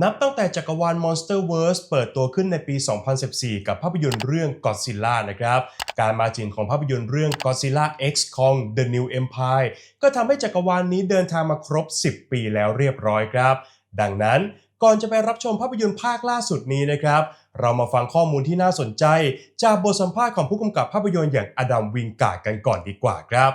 นับตั้งแต่จักรวาล Monsterverse เปิดตัวขึ้นในปี 2014 กับภาพยนตร์เรื่อง Godzilla นะครับ การมาถึงของภาพยนตร์เรื่อง Godzilla X Kong The New Empire ก็ทำให้จักรวาลนี้เดินทางมาครบ 10 ปีแล้วเรียบร้อยครับ ดังนั้นก่อนจะไปรับชมภาพยนตร์ภาคล่าสุดนี้นะครับ เรามาฟังข้อมูลที่น่าสนใจ จากบทสัมภาษณ์ของผู้กำกับภาพยนตร์อย่างอดัมวิงการ์ดกันก่อนดีกว่าครับ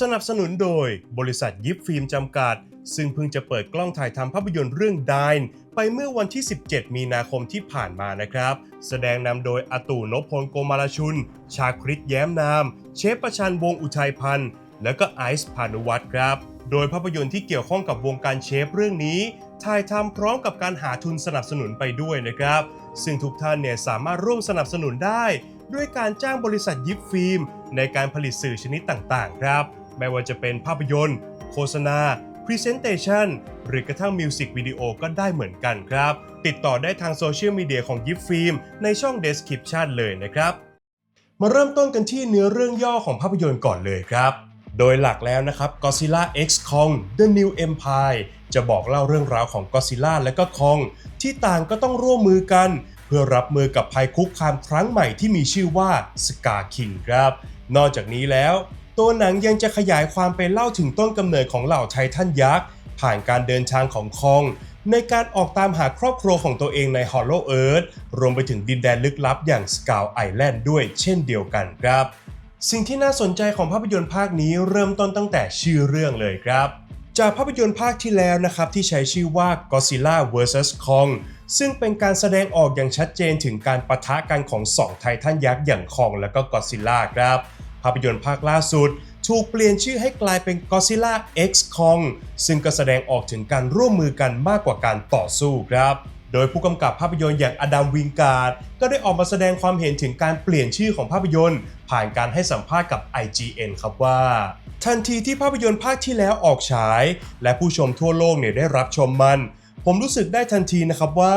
สนับสนุนโดยบริษัทยิปฟิล์มจำกัด ซึ่งเพิ่งจะเปิดกล้องถ่ายทำภาพยนตร์เรื่อง Dine ไปเมื่อวันที่ 17 มีนาคมที่ผ่านมานะครับ แสดงนำโดยอาตู่นพพลโกมาลชุน ชาคริตแย้มนาม เชฟประชันวงอุทัยพันธ์ และก็ไอซ์พานุวัตรครับ โดยภาพยนตร์ที่เกี่ยวข้องกับวงการเชฟเรื่องนี้ถ่ายทำพร้อมกับการหาทุนสนับสนุนไปด้วยนะครับ ซึ่งทุกท่านเนี่ยสามารถร่วมสนับสนุนได้ ด้วยการจ้างบริษัทยิปฟิล์มในการผลิตสื่อชนิดต่างๆ ครับ ไม่ว่าจะเป็นภาพยนตร์ โฆษณา Presentation หรือกระทั่งมิวสิกวิดีโอก็ได้เหมือนกันครับ ติดต่อได้ทางโซเชียลมีเดียของยิปฟิล์มในช่อง Description เลยนะครับ มาเริ่มต้นกันที่เนื้อเรื่องย่อของภาพยนตร์ก่อนเลยครับโดยหลักแล้วนะครับ Godzilla X Kong The New Empire จะบอกเล่าเรื่องราวของ Godzilla และก็ Kong ที่ต่างก็ต้องร่วมมือกัน เพื่อรับมือกับภัยคุกคามครั้งใหม่ที่มีชื่อว่า Scar King ครับ นอกจากนี้แล้ว ตัวหนังยังจะขยายความไปเล่าถึงต้นกำเนิดของเหล่าไททันยักษ์ ผ่านการเดินทางของคอง ในการออกตามหาครอบครัวของตัวเองใน Hollow Earth รวมไปถึงดินแดนลึกลับอย่าง Skull Island ด้วยเช่นเดียวกันครับ สิ่งที่น่าสนใจของภาพยนตร์ภาคนี้เริ่มต้นตั้งแต่ชื่อเรื่องเลยครับ จากภาพยนตร์ภาคที่แล้วนะครับที่ใช้ชื่อว่า Godzilla vs Kong ซึ่งเป็นการแสดงออกอย่างชัดเจนถึงการปะทะกันของสองไททันยักษ์อย่างคองและก็ Godzilla ครับ ภาพยนตร์ภาคล่าสุด ถูกเปลี่ยนชื่อให้กลายเป็น Godzilla X Kong ซึ่งก็แสดงออกถึงการร่วมมือกันมากกว่าการต่อสู้ครับโดยผู้กำกับภาพยนตร์อย่างอดัมวิงการ์ดก็ได้ออกมาแสดงความเห็นถึงการเปลี่ยนชื่อของภาพยนตร์ ผ่านการให้สัมภาษณ์กับ IGN ครับว่า ทันทีที่ภาพยนตร์ภาคที่แล้วออกฉาย และผู้ชมทั่วโลกเนี่ยได้รับชมมัน ผมรู้สึกได้ทันทีนะครับว่า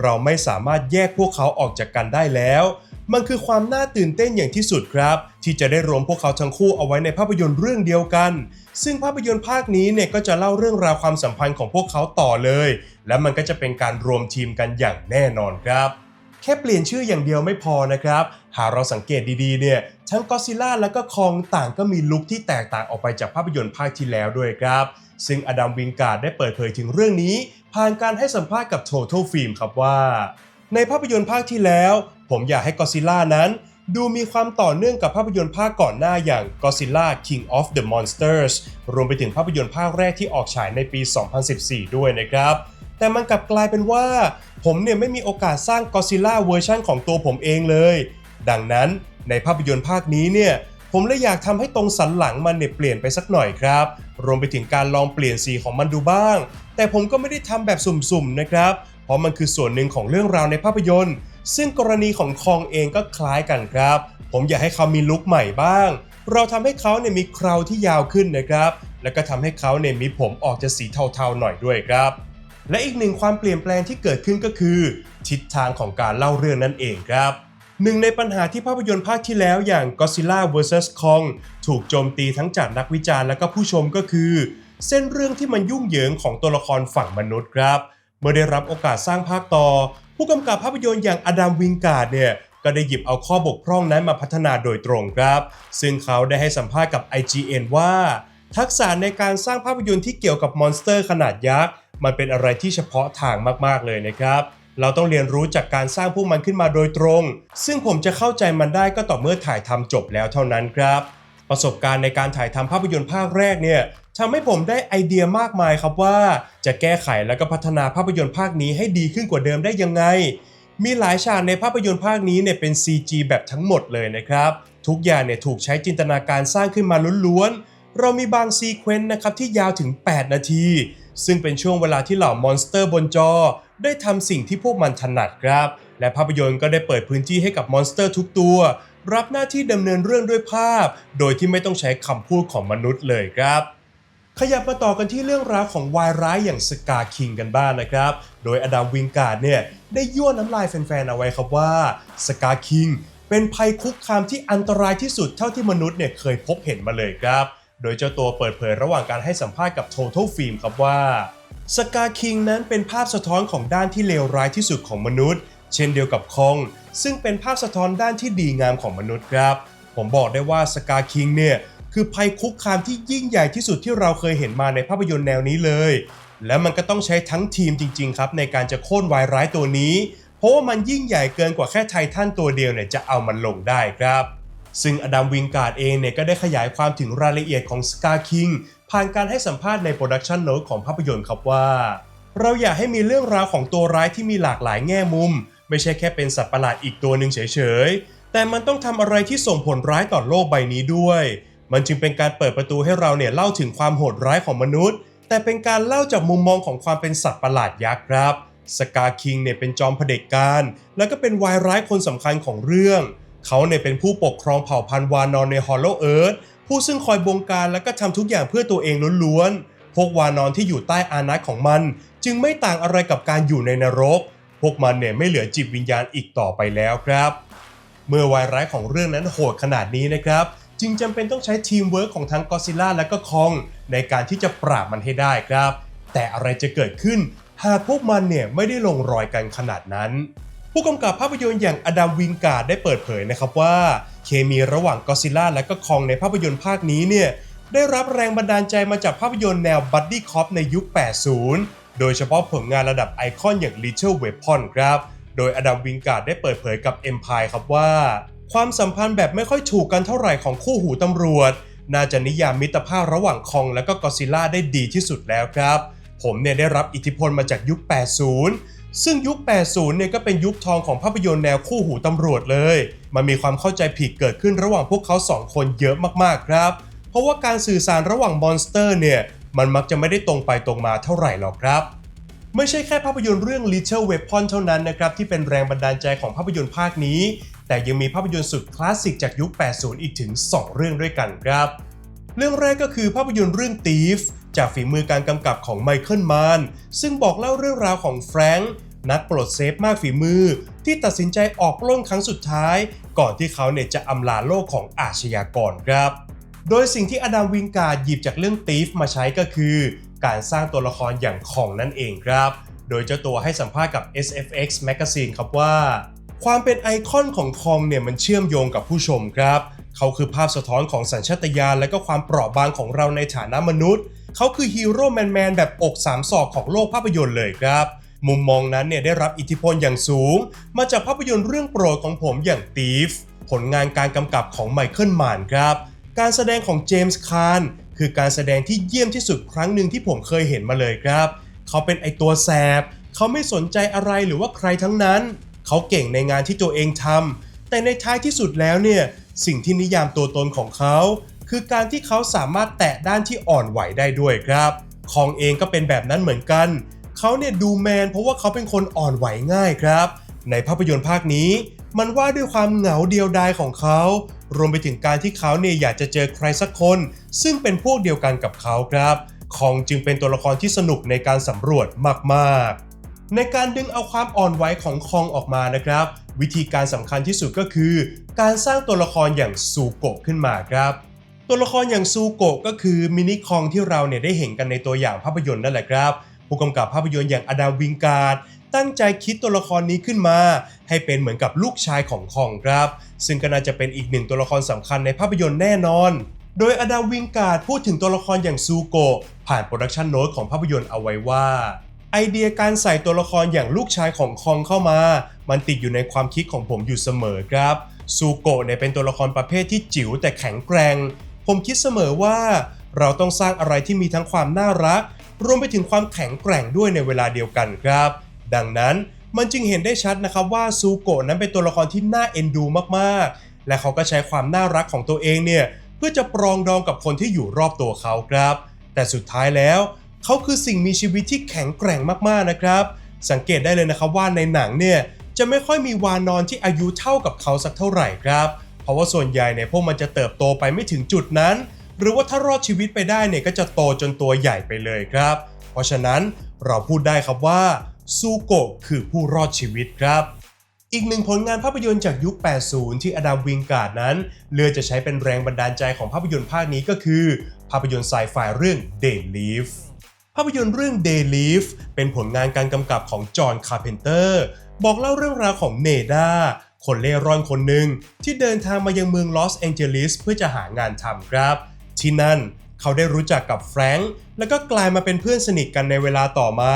เราไม่สามารถแยกพวกเขาออกจากกันได้แล้ว มันคือความน่าตื่นเต้นอย่างที่สุดครับ ที่จะได้รวมพวกเขาทั้งคู่เอาไว้ในภาพยนตร์เรื่องเดียวกัน ซึ่งภาพยนตร์ภาคนี้เนี่ยก็จะเล่าเรื่องราวความสัมพันธ์ของพวกเขาต่อเลย และมันก็จะเป็นการรวมทีมกันอย่างแน่นอนครับแค่เปลี่ยนชื่ออย่างเดียวไม่พอนะครับ หากเราสังเกตดีๆ เนี่ย ทั้งก็ซิล่าและก็คองต่างก็มีลุคที่แตกต่างออกไปจากภาพยนตร์ภาคที่แล้วด้วยครับ ซึ่งอดัมวิงการ์ดได้เปิดเผยถึงเรื่องนี้ ผ่านการให้สัมภาษณ์กับ Total Film ครับว่า ในภาพยนตร์ภาคที่แล้ว ผมอยากให้ก็ซิล่านั้น ดูมีความต่อเนื่องกับภาพยนตร์ภาคก่อนหน้าอย่าง Godzilla King of the Monsters รวมไปถึงภาพยนตร์ภาคแรกที่ออกฉายในปี 2014 ด้วยนะครับ แต่มันกลับกลายเป็นว่า ผมเนี่ยไม่มีโอกาสสร้าง Godzilla เวอร์ชันของตัวผมเองเลย ดังนั้นในภาพยนตร์ภาคนี้เนี่ยผมเลยอยากทำให้ตรงสันหลังมันเนี่ยเปลี่ยนไปสักหน่อยครับ รวมไปถึงการลองเปลี่ยนสีของมันดูบ้าง แต่ผมก็ไม่ได้ทำแบบสุ่มๆนะครับ เพราะมันคือส่วนหนึ่งของเรื่องราวในภาพยนตร์ ซึ่งกรณีของคองเองก็คล้ายกันครับ ผมอยากให้เขามีลุคใหม่บ้าง เราทำให้เขาเนี่ยมีคราวที่ยาวขึ้นนะครับ แล้วก็ทำให้เขาเนี่ยมีผมออกจะสีเทาๆหน่อยด้วยครับ และอีกหนึ่งความเปลี่ยนแปลงที่เกิดขึ้นก็คือ ทิศทางของการเล่าเรื่องนั่นเองครับหนึ่งในปัญหาที่ภาพยนตร์ภาคที่แล้วอย่าง Godzilla vs Kong ถูกโจมตีทั้งจากนักวิจารณ์และก็ผู้ชมก็คือ เส้นเรื่องที่มันยุ่งเหยิงของตัวละครฝั่งมนุษย์ครับ เมื่อได้รับโอกาสสร้างภาคต่อ ผู้กำกับภาพยนตร์อย่างอดัมวิงการ์ดเนี่ยก็ได้หยิบเอาข้อบกพร่องนั้นมาพัฒนาโดยตรงครับ ซึ่งเขาได้ให้สัมภาษณ์กับ IGN ว่า ทักษะในการสร้างภาพยนตร์ที่เกี่ยวกับมอนสเตอร์ขนาดยักษ์มันเป็นอะไรที่เฉพาะทางมากๆเลยนะครับ เราต้องเรียนรู้จากการสร้างพวกมันขึ้นมาโดยตรง ซึ่งผมจะเข้าใจมันได้ก็ต่อเมื่อถ่ายทำจบแล้วเท่านั้นครับ ประสบการณ์ในการถ่ายทำภาพยนตร์ภาคแรกเนี่ย ทำให้ผมได้ไอเดียมากมายครับว่า จะแก้ไขและก็พัฒนาภาพยนตร์ภาคนี้ให้ดีขึ้นกว่าเดิมได้ยังไง มีหลายฉากในภาพยนตร์ภาคนี้เนี่ยเป็น CG แบบทั้งหมดเลยนะครับ ทุกอย่างเนี่ยถูกใช้จินตนาการสร้างขึ้นมาล้วนๆ เรามีบางซีเควนต์นะครับที่ยาวถึง 8 นาที ซึ่งเป็นช่วงเวลาที่เหล่ามอนสเตอร์บนจอ ได้ทำสิ่งที่พวกมันถนัดครับ และภาพยนตร์ก็ได้เปิดพื้นที่ให้กับมอนสเตอร์ทุกตัวรับหน้าที่ดำเนินเรื่องด้วยภาพ โดยที่ไม่ต้องใช้คำพูดของมนุษย์เลยครับ ขยับมาต่อกันที่เรื่องราวของวายร้ายอย่างสกาคิงกันบ้างนะครับ โดยอดัมวิงการ์ดเนี่ยได้ยั่วน้ำลายแฟนๆเอาไว้ครับว่าสกาคิงเป็นภัยคุกคามที่อันตรายที่สุดเท่าที่มนุษย์เนี่ยเคยพบเห็นมาเลยครับ โดยเจ้าตัวเปิดเผยระหว่างการให้สัมภาษณ์กับ Total Film ครับว่าสกาคิงนั้นเป็นภาพสะท้อนของด้านที่เลวร้ายที่สุดของมนุษย์ เช่นเดียวกับคอง ซึ่งเป็นภาพสะท้อนด้านที่ดีงามของมนุษย์ครับ ผมบอกได้ว่าสกาคิงเนี่ย คือภัยคุกคามที่ยิ่งใหญ่ที่สุดที่เราเคยเห็นมาในภาพยนตร์แนวนี้เลย และมันก็ต้องใช้ทั้งทีมจริง ๆ ครับ ในการจะโค่นวายร้ายตัวนี้ เพราะว่ามันยิ่งใหญ่เกินกว่าแค่ไททันตัวเดียวเนี่ยจะเอามันลงได้ครับ ซึ่งอดัมวิงการ์ดเองเนี่ยก็ได้ขยายความถึงรายละเอียดของสกาคิงผ่านการให้สัมภาษณ์ในโปรดักชันโน้ตของภาพยนตร์ครับว่าเราอยากให้มีเรื่องราวของตัวร้ายที่มีหลากหลายแง่มุม ไม่ใช่แค่เป็นสัตว์ประหลาดอีกตัวหนึ่งเฉยๆ แต่มันต้องทำอะไรที่ส่งผลร้ายต่อโลกใบนี้ด้วย มันจึงเป็นการเปิดประตูให้เราเนี่ยเล่าถึงความโหดร้ายของมนุษย์ แต่เป็นการเล่าจากมุมมองของความเป็นสัตว์ประหลาดยักษ์ครับสกาคิงเนี่ยเป็นจอมเผด็จการ แล้วก็เป็นวายร้ายคนสำคัญของเรื่อง เขาเนี่ยเป็นผู้ปกครองเผ่าพันธุ์วานอนในฮอลโลเอิร์ธผู้ซึ่งคอยบงการและก็ทำทุกอย่างเพื่อตัวเองล้วนๆ พวกวานอนที่อยู่ใต้อานัตของมัน จึงไม่ต่างอะไรกับการอยู่ในนรก พวกมันเนี่ยไม่เหลือจิตวิญญาณอีกต่อไปแล้วครับ เมื่อวายร้ายของเรื่องนั้นโหดขนาดนี้นะครับ จึงจำเป็นต้องใช้ทีมเวิร์กของทั้งกอซิล่าและก็คอง ในการที่จะปราบมันให้ได้ครับ แต่อะไรจะเกิดขึ้น หากพวกมันเนี่ยไม่ได้ลงรอยกันขนาดนั้น ผู้กำกับภาพยนตร์อย่างอดัมวิงการ์ดได้เปิดเผยนะครับว่า เคมีระหว่างกอซิล่าและก็คองในภาพยนตร์ภาคนี้เนี่ยได้รับแรงบันดาลใจมาจากภาพยนตร์แนวบัดดี้คอปในยุค 80 โดยเฉพาะผลงานระดับไอคอนอย่าง Little Weapon ครับ โดยอดัมวิงการ์ดได้เปิดเผยกับ Empire ครับว่า ความสัมพันธ์แบบไม่ค่อยถูกกันเท่าไหร่ของคู่หูตำรวจ น่าจะนิยามมิตรภาพระหว่างคองและก็กอซิล่าได้ดีที่สุดแล้วครับ ผมเนี่ยได้รับอิทธิพลมาจากยุค 80 ซึ่งยุค 80 เนี่ยก็เป็นยุคทองของภาพยนตร์แนวคู่หูตำรวจเลย มันมีความเข้าใจผิดเกิดขึ้นระหว่างพวกเขาสองคนเยอะมากๆครับ เพราะว่าการสื่อสารระหว่างมอนสเตอร์เนี่ยมันมักจะไม่ได้ตรงไปตรงมาเท่าไหร่หรอกครับ ไม่ใช่แค่ภาพยนตร์เรื่อง Little Weapon เท่านั้นนะครับที่เป็นแรงบันดาลใจของภาพยนตร์ภาคนี้ แต่ยังมีภาพยนตร์สุดคลาสสิกจากยุค 80 อีกถึง 2 เรื่องด้วยกันครับ เรื่องแรกก็คือภาพยนตร์เรื่อง Thief จากฝีมือการกำกับของไมเคิลมานซึ่งบอกเล่าเรื่องราวของแฟรงค์นักปลดเซฟมากฝีมือ ที่ตัดสินใจออกปล้นครั้งสุดท้าย ก่อนที่เขาเนี่ยจะอำลาโลกของอาชญากรครับ โดยสิ่งที่อดัมวิงการ์หยิบจากเรื่อง Thief มาใช้ก็คือ การสร้างตัวละครอย่างของนั่นเองครับ โดยเจ้าตัวให้สัมภาษณ์กับ SFX Magazine ครับว่า ความเป็นไอคอนของคองเนี่ยมันเชื่อมโยงกับผู้ชมครับเขาคือภาพสะท้อนของสัญชาตญาณและก็ความเปราะบางของเราในฐานะมนุษย์ เขาคือฮีโร่แมนๆแบบอกสามศอกของโลกภาพยนตร์เลยครับ มุมมองนั้นเนี่ยได้รับอิทธิพลอย่างสูง มาจากภาพยนตร์เรื่องโปรดของผมอย่าง Thief ผลงานการกำกับของไมเคิลมานครับ การแสดงของเจมส์คาน คือการแสดงที่เยี่ยมที่สุดครั้งหนึ่งที่ผมเคยเห็นมาเลยครับ เขาเป็นไอตัวแสบ เขาไม่สนใจอะไรหรือว่าใครทั้งนั้น เขาเก่งในงานที่ตัวเองทำแต่ในท้ายที่สุดแล้วเนี่ยสิ่งที่นิยามตัวตนของเขา คือการที่เขาสามารถแตะด้านที่อ่อนไหวได้ด้วยครับ คองเองก็เป็นแบบนั้นเหมือนกัน เขาเนี่ยดูแมนเพราะว่าเขาเป็นคนอ่อนไหวง่ายครับ ในภาพยนตร์ภาคนี้ มันว่าด้วยความเหงาเดียวดายของเขา รวมไปถึงการที่เขาเนี่ยอยากจะเจอใครสักคน ซึ่งเป็นพวกเดียวกันกับเขาครับคองจึงเป็นตัวละครที่สนุกในการสำรวจมากๆ ในการดึงเอาความอ่อนไหวของคองออกมานะครับ วิธีการสำคัญที่สุดก็คือ การสร้างตัวละครอย่างซูโกะขึ้นมาครับตัวละครอย่างซูโกะก็คือมินิคองที่เราเนี่ยได้เห็นกันในตัวอย่างภาพยนตร์นั่นแหละครับ ผู้กำกับภาพยนตร์อย่างอดัมวิงการ์ ตั้งใจคิดตัวละครนี้ขึ้นมา ให้เป็นเหมือนกับลูกชายของคองครับ ซึ่งก็น่าจะเป็นอีกหนึ่งตัวละครสำคัญในภาพยนตร์แน่นอน โดยอดัมวิงการ์ดพูดถึงตัวละครอย่างซูโกะผ่านโปรดักชันโน้ตของภาพยนตร์เอาไว้ว่าไอเดียการใส่ตัวละครอย่างลูกชายของคองเข้ามา มันติดอยู่ในความคิดของผมอยู่เสมอครับซูโกะเนี่ยเป็นตัวละครประเภทที่จิ๋วแต่แข็งแกร่ง ผมคิดเสมอว่า เราต้องสร้างอะไรที่มีทั้งความน่ารัก รวมไปถึงความแข็งแกร่งด้วยในเวลาเดียวกันครับ ดังนั้นมันจึงเห็นได้ชัดนะครับว่าซูโกะนั้นเป็นตัวละครที่น่าเอ็นดูมากๆ และเขาก็ใช้ความน่ารักของตัวเองเนี่ยเพื่อจะปรองดองกับคนที่อยู่รอบตัวเขาครับ แต่สุดท้ายแล้ว เขาคือสิ่งมีชีวิตที่แข็งแกร่งมากๆนะครับ สังเกตได้เลยนะครับว่าในหนังเนี่ยจะไม่ค่อยมีวานอนที่อายุเท่ากับเขาสักเท่าไหร่ครับ เพราะว่าส่วนใหญ่เนี่ยพวกมันจะเติบโตไปไม่ถึงจุดนั้น หรือว่าถ้ารอดชีวิตไปได้เนี่ยก็จะโตจนตัวใหญ่ไปเลยครับ เพราะฉะนั้นเราพูดได้ครับว่า ซูโกะคือผู้รอดชีวิตครับ อีกหนึ่งผลงานภาพยนตร์จากยุค 80 ที่อดัมวิงการ์ดนั้นเลือกจะใช้เป็นแรงบันดาลใจของภาพยนตร์ภาคนี้ก็คือ ภาพยนตร์ไซไฟเรื่อง Day Live ภาพยนตร์เรื่อง Day Leaf เป็นผลงานการกำกับของจอห์นคาร์เพนเตอร์บอกเล่าเรื่องราวของเนดาคนเล่ร่อนคนหนึ่งที่เดินทางมายังเมืองลอสแองเจลิสเพื่อจะหางานทำครับ ที่นั่นเขาได้รู้จักกับแฟรงค์แล้วก็กลายมาเป็นเพื่อนสนิทกันในเวลาต่อมา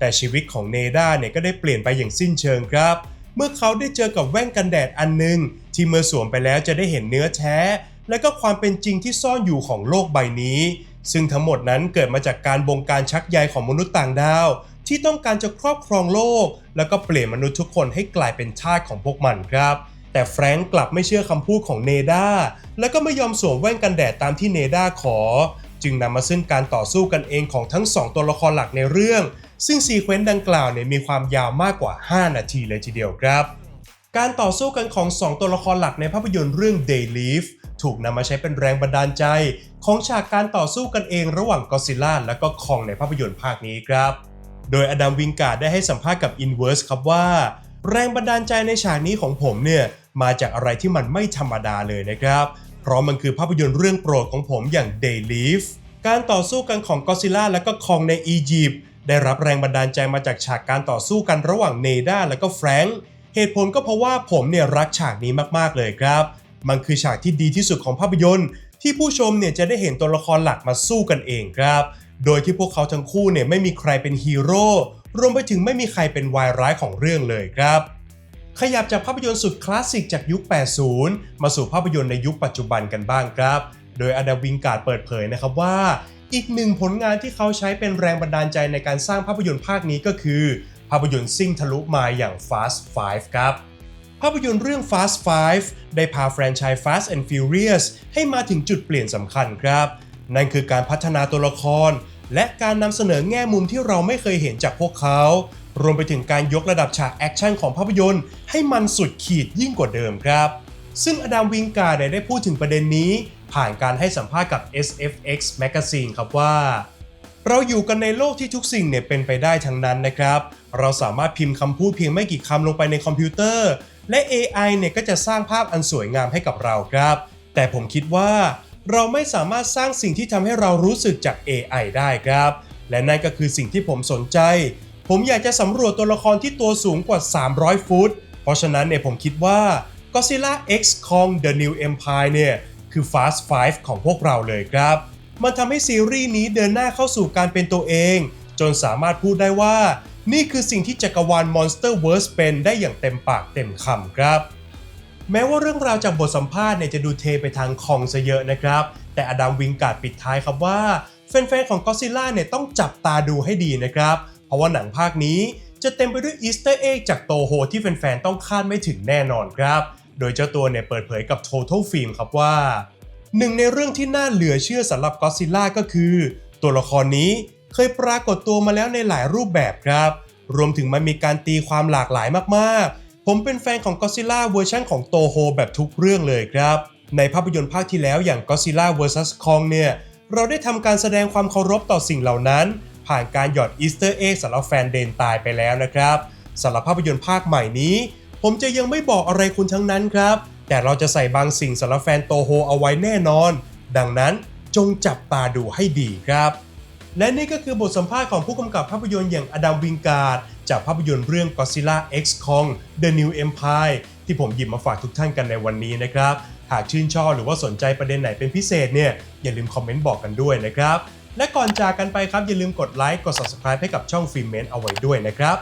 แต่ชีวิตของเนดาเนี่ยก็ได้เปลี่ยนไปอย่างสิ้นเชิงครับ เมื่อเขาได้เจอกับแว่นกันแดดอันหนึ่งที่เมื่อสวมไปแล้วจะได้เห็นเนื้อแท้ และก็ความเป็นจริงที่ซ่อนอยู่ของโลกใบนี้ ซึ่งทั้งหมดนั้นเกิดมาจากการบงการชักใยของมนุษย์ต่างดาว ที่ต้องการจะครอบครองโลก แล้วก็เปลี่ยนมนุษย์ทุกคนให้กลายเป็นทาสของพวกมันครับแต่แฟรงก์กลับไม่เชื่อคำพูดของเนดาและก็ไม่ยอมสวมแว่นกันแดดตามที่เนดาขอ จึงนำมาซึ่งการต่อสู้กันเองของทั้งสองตัวละครหลักในเรื่อง ซึ่งซีเควนต์ดังกล่าวเนี่ยมีความยาวมากกว่า 5 นาทีเลยทีเดียวครับ การต่อสู้กันของ 2 ตัวละครหลักในภาพยนตร์เรื่อง Day Leaf ถูกนำมาใช้เป็นแรงบันดาลใจ ของฉากการต่อสู้กันเองระหว่างกอซิล่าและก็คองในภาพยนตร์ภาคนี้ครับ โดยอดัมวิงการ์ดได้ให้สัมภาษณ์กับ Inverse ครับว่า แรงบันดาลใจในฉากนี้ของผมเนี่ยมาจากอะไรที่มันไม่ธรรมดาเลยนะครับ เพราะมันคือภาพยนตร์เรื่องโปรดของผมอย่าง Day Leaf การต่อสู้กันของกอซิล่าและก็คองในอียิปต์ ได้รับแรงบันดาลใจมาจากฉากการต่อสู้กันระหว่างเนด้าและก็แฟรงค์เหตุผลก็เพราะว่าผมเนี่ยรักฉากนี้มากๆเลยครับ มันคือฉากที่ดีที่สุดของภาพยนตร์ ที่ผู้ชมเนี่ยจะได้เห็นตัวละครหลักมาสู้กันเองครับ โดยที่พวกเขาทั้งคู่เนี่ยไม่มีใครเป็นฮีโร่รวมไปถึงไม่มีใครเป็นวายร้ายของเรื่องเลยครับ ขยับจากภาพยนตร์สุดคลาสสิกจากยุค 80 มาสู่ภาพยนตร์ในยุคปัจจุบันกันบ้างครับ โดยอดาวิงการ์ดเปิดเผยนะครับว่า อีกหนึ่งผลงานที่เขาใช้เป็นแรงบันดาลใจในการสร้างภาพยนตร์ภาคนี้ก็คือ ภาพยนตร์ซิ่งทะลุมาอย่าง Fast Five ครับภาพยนตร์เรื่อง Fast Five ได้พาแฟรนไชส์ Fast and Furious ให้มาถึงจุดเปลี่ยนสำคัญครับ นั่นคือการพัฒนาตัวละคร และการนำเสนอแง่มุมที่เราไม่เคยเห็นจากพวกเขา รวมไปถึงการยกระดับฉากแอคชั่นของภาพยนตร์ให้มันสุดขีดยิ่งกว่าเดิมครับ ซึ่งอดัมวิงการ์ดได้พูดถึงประเด็นนี้ ผ่านการให้สัมภาษณ์กับ SFX Magazine ครับว่า เราอยู่กันในโลกที่ทุกสิ่งเนี่ยเป็นไปได้ทั้งนั้นนะครับ เราสามารถพิมพ์คำพูดเพียงไม่กี่คำลงไปในคอมพิวเตอร์ และ AI เนี่ยก็จะสร้างภาพอันสวยงามให้กับเราครับ แต่ผมคิดว่าเราไม่สามารถสร้างสิ่งที่ทำให้เรารู้สึกจาก AI ได้ครับ และนั่นก็คือสิ่งที่ผมสนใจ ผมอยากจะสำรวจตัวละครที่ตัวสูงกว่า 300 ฟุต เพราะฉะนั้นเนี่ยผมคิดว่า Godzilla X Kong The New Empire เนี่ย คือ Fast Five ของพวกเราเลยครับ มันทำให้ซีรีส์นี้เดินหน้าเข้าสู่การเป็นตัวเอง จนสามารถพูดได้ว่า นี่คือสิ่งที่จักรวาล Monsterverse เป็นได้อย่างเต็มปากเต็มคำครับ แม้ว่าเรื่องราวจากบทสัมภาษณ์เนี่ยจะดูเทไปทางคองซะเยอะนะครับ แต่อดัมวิงการ์ดปิดท้ายครับว่าแฟนๆ ของก็ซิล่าเนี่ยต้องจับตาดูให้ดีนะครับ เพราะว่าหนังภาคนี้จะเต็มไปด้วยอีสเตอร์เอ็กจากโตโฮที่แฟนๆ ต้องคาดไม่ถึงแน่นอนครับ โดยเจ้าตัวเนี่ยเปิดเผยกับ Total Film ครับว่า หนึ่งในเรื่องที่น่าเหลือเชื่อสำหรับก็ซิล่าก็คือ ตัวละครนี้เคยปรากฏตัวมาแล้วในหลายรูปแบบครับ รวมถึงมันมีการตีความหลากหลายมากๆ ผมเป็นแฟนของก็ซิล่าเวอร์ชันของโตโฮแบบทุกเรื่องเลยครับ ในภาพยนตร์ภาคที่แล้วอย่าง Godzilla vs Kong เนี่ยเราได้ทำการแสดงความเคารพต่อสิ่งเหล่านั้น ผ่านการหยอดอีสเตอร์เอ็กสำหรับแฟนเดนตายไปแล้วนะครับสำหรับภาพยนตร์ภาคใหม่นี้ ผมจะยังไม่บอกอะไรคุณทั้งนั้นครับ แต่เราจะใส่บางสิ่งสำหรับแฟนโตโฮเอาไว้แน่นอน ดังนั้นจงจับตาดูให้ดีครับ และนี่ก็คือบทสัมภาษณ์ของผู้กำกับภาพยนตร์อย่างอดัมวิงการ์ดจากภาพยนตร์เรื่อง Godzilla X Kong The New Empire ที่ผมหยิบมาฝากทุกท่านกันในวันนี้นะครับ หากชื่นชอบหรือว่าสนใจประเด็นไหนเป็นพิเศษเนี่ยอย่าลืมคอมเมนต์บอกกันด้วยนะครับ และก่อนจากกันไปครับอย่าลืมกดไลค์กด subscribe ให้กับช่องฟิล์มเมนเอาไว้ด้วยนะครับ